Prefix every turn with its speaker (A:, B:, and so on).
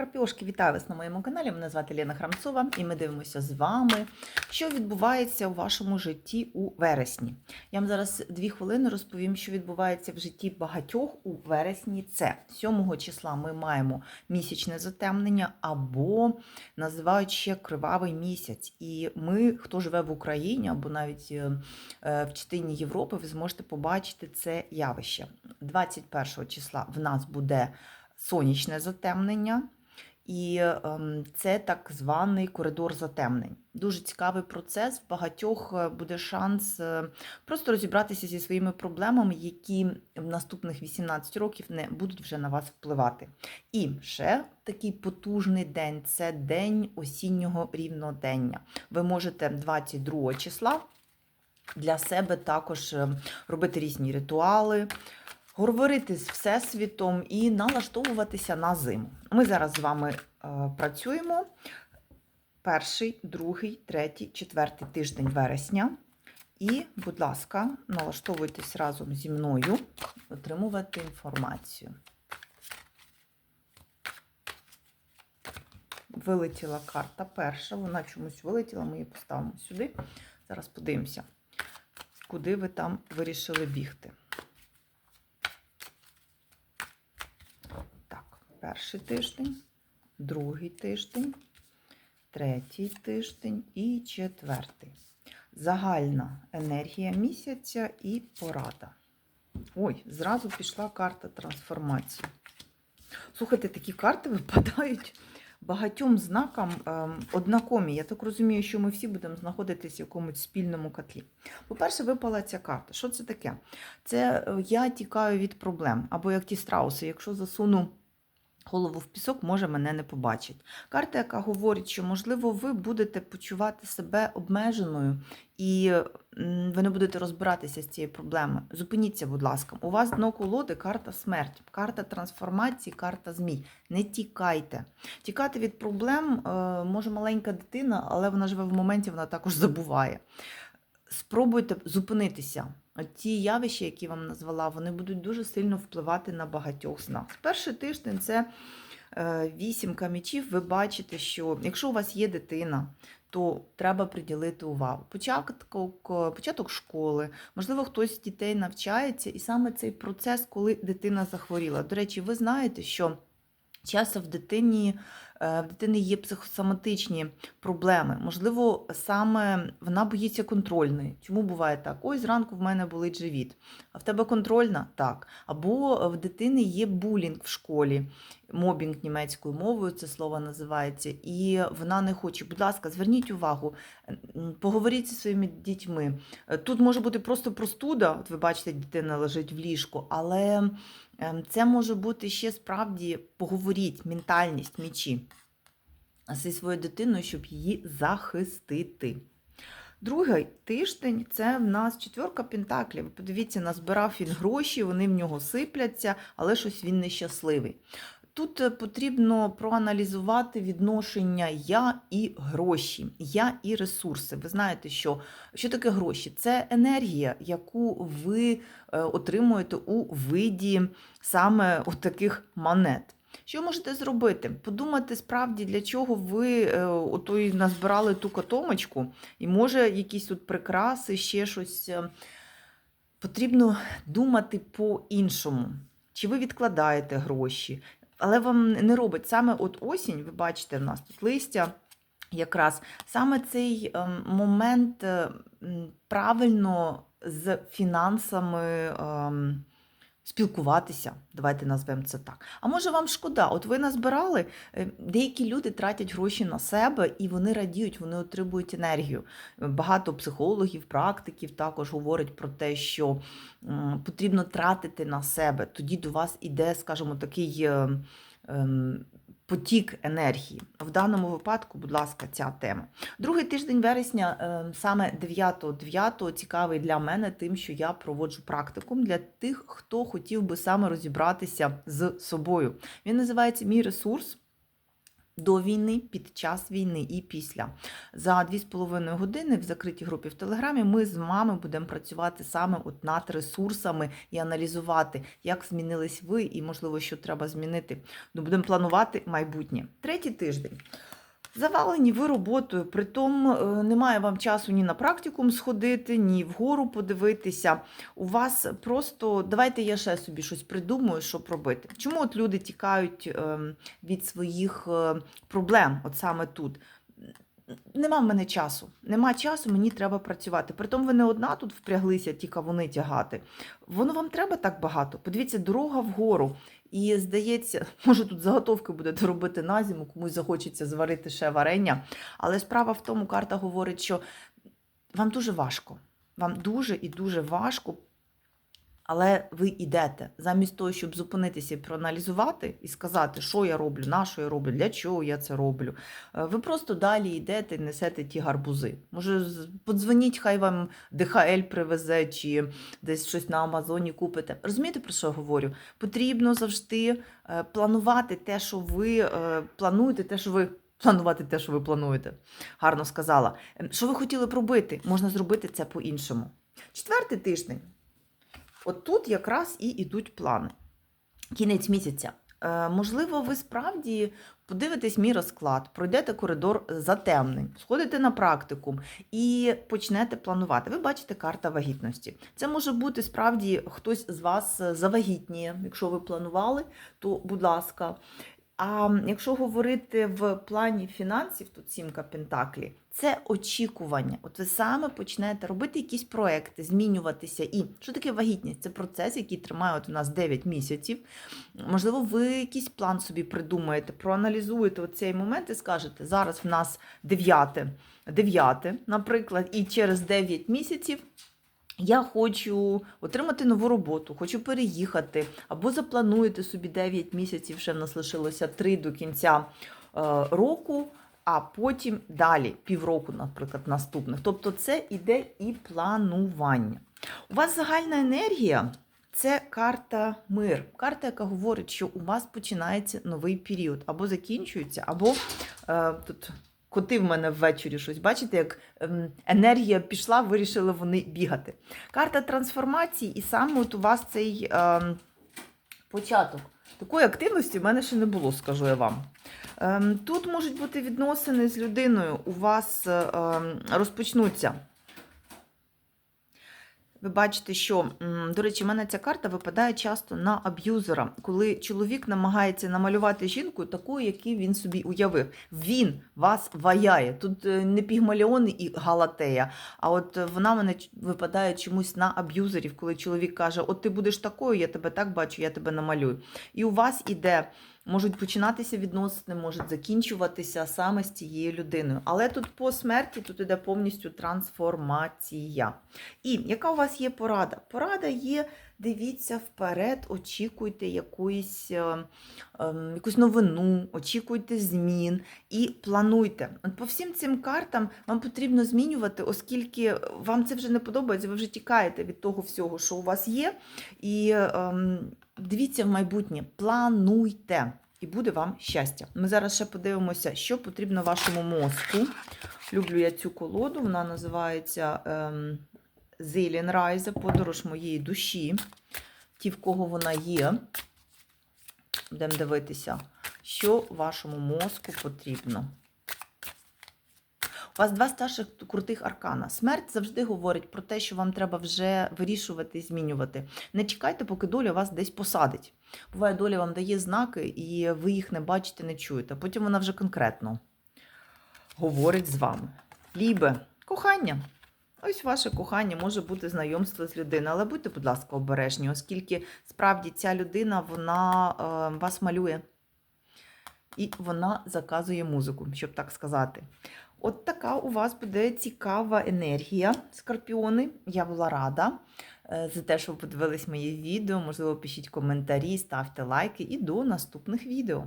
A: Карпіошки, вітаю вас на моєму каналі. Мене звати Лена Храмцова, і ми дивимося з вами, що відбувається у вашому житті у вересні. Я вам зараз дві хвилини розповім, що відбувається в житті багатьох у вересні. Це 7 числа ми маємо місячне затемнення або називають ще кривавий місяць. І ми, хто живе в Україні або навіть е, е, в частині Європи, ви зможете побачити це явище. 21 числа в нас буде сонячне затемнення. І ем, це так званий коридор затемнень. Дуже цікавий процес. В багатьох е, буде шанс е, просто розібратися зі своїми проблемами, які в наступних 18 років не будуть вже на вас впливати. І ще такий потужний день це день осіннього рівнодення. Ви можете 22 числа для себе також е, робити різні ритуали говорити з Всесвітом і налаштовуватися на зиму. Ми зараз з вами е, працюємо перший, другий, третій, четвертий тиждень вересня. І, будь ласка, налаштовуйтесь разом зі мною отримувати інформацію. Вилетіла карта перша, вона чомусь вилетіла, ми її поставимо сюди. Зараз подивимося, куди ви там вирішили бігти. Перший тиждень, другий тиждень, третій тиждень і четвертий. Загальна енергія місяця і порада. Ой, зразу пішла карта трансформації. Слухайте, такі карти випадають багатьом знакам ем, однакомі. Я так розумію, що ми всі будемо знаходитися в якомусь спільному котлі. По-перше, випала ця карта. Що це таке? Це е, я тікаю від проблем. Або як ті страуси, якщо засуну голову в пісок може мене не побачить. Карта, яка говорить, що, можливо, ви будете почувати себе обмеженою і ви не будете розбиратися з цією проблемою. Зупиніться, будь ласка. У вас дно колоди карта смерть, карта трансформації, карта змій. Не тікайте. Тікати від проблем е, може маленька дитина, але вона живе в моменті, вона також забуває. Спробуйте зупинитися. Ті явища, які вам назвала, вони будуть дуже сильно впливати на багатьох з нас. Перший тиждень це е, вісімка мечів. Ви бачите, що якщо у вас є дитина, то треба приділити увагу. Початок, початок школи, можливо, хтось з дітей навчається, і саме цей процес, коли дитина захворіла. До речі, ви знаєте, що часто в дитині Е, в дитини є психосоматичні проблеми. Можливо, саме вона боїться контрольної. Чому буває так? Ой, зранку в мене болить живіт. А в тебе контрольна? Так. Або в дитини є булінг в школі. Мобінг німецькою мовою це слово називається, і вона не хоче. Будь ласка, зверніть увагу, поговоріть зі своїми дітьми. Е, тут може бути просто простуда, от ви бачите, дитина лежить в ліжку, але це може бути ще справді поговоріть, ментальність, мічі зі своєю дитиною, щоб її захистити. Другий тиждень це в нас четверка пентаклів. Подивіться, назбирав він гроші, вони в нього сипляться, але щось він нещасливий. Тут е, потрібно проаналізувати відношення я і гроші, я і ресурси. Ви знаєте, що що таке гроші? Це енергія, яку ви е, отримуєте у виді саме таких монет. Що можете зробити? Подумати справді, для чого ви е, отой назбирали ту котомочку, і може якісь тут прикраси, ще щось. Потрібно думати по-іншому. Чи ви відкладаєте гроші, але вам не робить саме от осінь, ви бачите, в нас тут листя. Якраз саме цей ем, момент е, правильно з фінансами ем, спілкуватися, давайте назвемо це так. А може вам шкода? От ви назбирали, е, деякі люди тратять гроші на себе і вони радіють, вони отримують енергію. Багато психологів, практиків також говорять про те, що потрібно тратити на себе. Тоді до вас іде, скажімо, такий. Ем, потік енергії. В даному випадку, будь ласка, ця тема. Другий тиждень вересня, ем, саме 9-9, цікавий для мене, тим, що я проводжу практикум для тих, хто хотів би саме розібратися з собою. Він називається Мій ресурс. До війни, під час війни і після. За 2,5 години в закритій групі в Телеграмі ми з вами будемо працювати саме от над ресурсами і аналізувати, як змінились ви, і, можливо, що треба змінити. Ну, будемо планувати майбутнє. Третій тиждень. Завалені ви роботою, притом е, немає вам часу ні на практикум сходити, ні вгору подивитися. У вас просто давайте я ще собі щось придумаю, щоб робити. Чому от люди тікають ем, від своїх е, проблем, от саме тут? Нема в мене часу. Нема часу, мені треба працювати. Притом ви не одна тут впряглися ті кавуни тягати. Воно вам треба так багато. Подивіться, дорога вгору. І здається, може тут заготовки будете робити на зиму, комусь захочеться зварити ще варення. Але справа в тому, карта говорить, що вам дуже важко. Вам дуже і дуже важко. Але ви йдете замість того, щоб зупинитися і проаналізувати і сказати, що я роблю, на що я роблю, для чого я це роблю. е, Ви просто далі йдете і несете ті гарбузи. Може, подзвоніть, хай вам ДХЛ привезе, чи десь щось на Амазоні купите. Розумієте, про що я говорю? Потрібно завжди е, планувати те, що ви е, плануєте, те, що ви. Планувати те, що ви плануєте. Гарно сказала. Ем, Що ви хотіли б робити? Можна зробити це по-іншому. Четвертий тиждень. От тут якраз і йдуть плани. Кінець місяця. Е, можливо, ви справді подивитесь мій розклад, пройдете коридор затемнень, сходите на практикум і почнете планувати. Ви бачите карта вагітності. Це може бути справді хтось з вас завагітніє. Якщо ви планували, то будь ласка. А якщо говорити в плані фінансів, тут сімка Пентаклі, це очікування. От ви саме почнете робити якісь проекти, змінюватися. І що таке вагітність? Це процес, який тримає от у нас 9 місяців. Можливо, ви якийсь план собі придумаєте, проаналізуєте цей момент і скажете, зараз в нас 9, 9, наприклад, і через 9 місяців. Я хочу отримати нову роботу, хочу переїхати, або заплануєте собі 9 місяців, ще в нас лишилося 3 до кінця е, року, а потім далі, півроку, наприклад, наступних. Тобто це іде і планування. У вас загальна енергія це карта мир. Карта, яка говорить, що у вас починається новий період, або закінчується, або е, тут. Коти в мене ввечері щось, бачите, як ем, енергія пішла, вирішили вони бігати. Карта трансформації, і саме от у вас цей е, початок. Такої активності в мене ще не було, скажу я вам. Ем, тут можуть бути відносини з людиною, у вас розпочнуться. Ви бачите, що, до речі, в мене ця карта випадає часто на аб'юзера, коли чоловік намагається намалювати жінку такою, яку він собі уявив. Він вас ваяє. Тут е, не пігмаліон і галатея, а от вона мене випадає чомусь на аб'юзерів, коли чоловік каже: От ти будеш такою, я тебе так бачу, я тебе намалюю. І у вас іде. Можуть починатися відносини, можуть закінчуватися саме з цією людиною. Але тут по смерті тут іде повністю трансформація. І яка у вас є порада? Порада є: дивіться вперед, очікуйте якусь, е, ем, якусь новину, очікуйте змін і плануйте. От по всім цим картам вам потрібно змінювати, оскільки вам це вже не подобається, ви вже тікаєте від того всього, що у вас є. І ем, дивіться в майбутнє, плануйте. І буде вам щастя. Ми зараз ще подивимося, що потрібно вашому мозку. Люблю я цю колоду, вона називається ем, Зелінрайзе, подорож моєї душі. Ті, в кого вона є. Будемо дивитися, що вашому мозку потрібно. У вас два старших крутих аркана. Смерть завжди говорить про те, що вам треба вже вирішувати змінювати. Не чекайте, поки доля вас десь посадить. Буває, доля вам дає знаки, і ви їх не бачите, не чуєте. Потім вона вже конкретно говорить з вами. Лібе, кохання. Ось ваше кохання може бути знайомство з людиною, але будьте, будь ласка, обережні, оскільки справді ця людина вона е, вас малює. І вона заказує музику, щоб так сказати. От така у вас буде цікава енергія, скорпіони. Я була рада е, за те, що ви подивились моє відео. Можливо, пишіть коментарі, ставте лайки і до наступних відео.